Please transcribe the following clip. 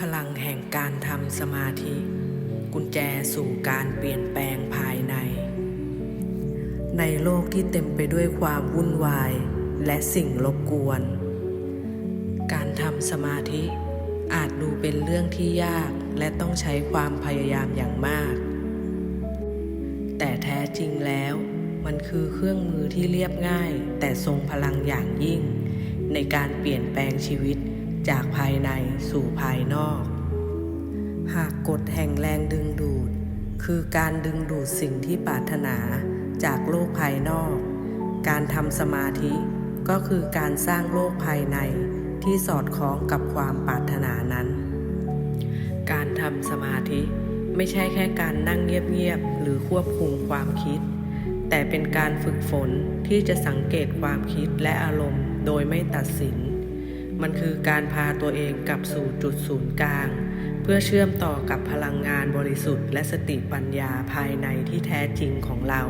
พลังแห่งการทำสมาธิ กุญแจสู่การเปลี่ยนแปลงภายใน ในโลกที่เต็มไปด้วยความวุ่นวาย และสิ่งรบกวน การทำสมาธิอาจดูเป็นเรื่องที่ยากและต้องใช้ความพยายามอย่างมาก แต่แท้จริงแล้วมันคือเครื่องมือที่เรียบง่าย แต่ทรงพลังอย่างยิ่ง ในการเปลี่ยนแปลงชีวิต จากภายในสู่ภายนอก หากกฎแห่งแรงดึงดูด คือการดึงดูดสิ่งที่ปรารถนาจากโลกภายนอก การทำสมาธิก็คือการสร้างโลกภายในที่สอดคล้องกับความปรารถนานั้น การทำสมาธิไม่ใช่แค่การนั่งเงียบๆหรือควบคุมความคิด แต่เป็นการฝึกฝนที่จะสังเกตความคิดและอารมณ์โดยไม่ตัดสิน มันคือการพาตัวเองกลับสู่จุดศูนย์กลาง เพื่อเชื่อมต่อกับพลังงานบริสุทธิ์และสติปัญญาภายในที่แท้จริงของเรา